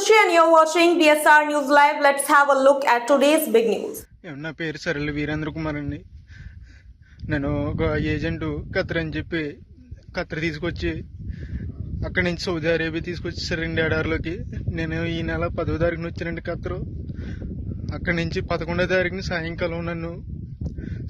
Khushi and you're watching BSR News Live. Let's have a look at today's big news. నా పేరు సరళ వీరేంద్ర కుమార్ అండి నేను ఒక ఏజెంట్ కత్ర అని చెప్పి కత్ర తీసుకొచ్చి అక్కడి నుంచి సౌదీ అరేబియా తీసుకొచ్చేసారండి ఎడారిలోకి నేను ఈ నెల పదో తారీఖున వచ్చానండి ఖత్తరు అక్కడి నుంచి పదకొండో తారీఖున సాయంకాలం నన్ను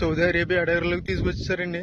సౌదీ అరేబియా ఎడారిలోకి తీసుకొచ్చేసారండి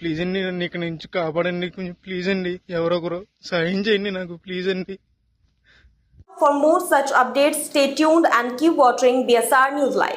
ప్లీజ్ అండి నన్ను ఇక్కడ నుంచి కాపాడండి కొంచెం ప్లీజ్ అండి ఎవరో ఎవరొకరు సహాయం చేయండి నాకు ప్లీజ్ అండి. For more such updates stay tuned and keep watching BSR news live